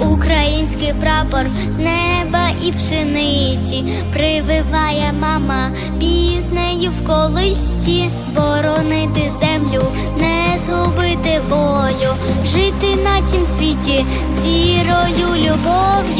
український прапор з неба і пшениці. Прививає мама піснею в колисці, боронити землю, не згубити волю, жити на тім світі з вірою, любов'ю.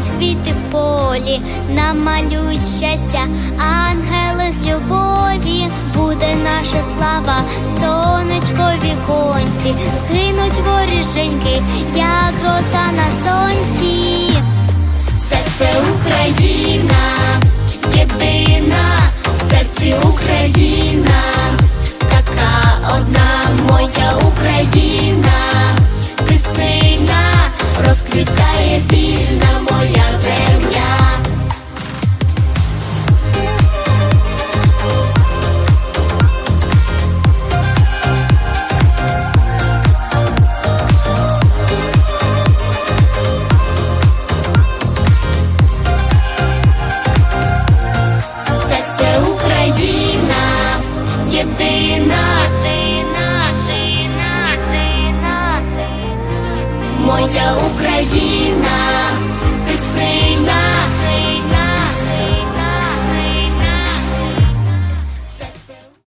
Будуть квіти в полі, намалюють щастя, ангели з любові, буде наша слава, сонечко віконці, згинуть воріженьки, як роса на сонці. Серце Україна, єдина, в серці Україна, така одна моя Україна, розквітає вільна моя дина, Україна,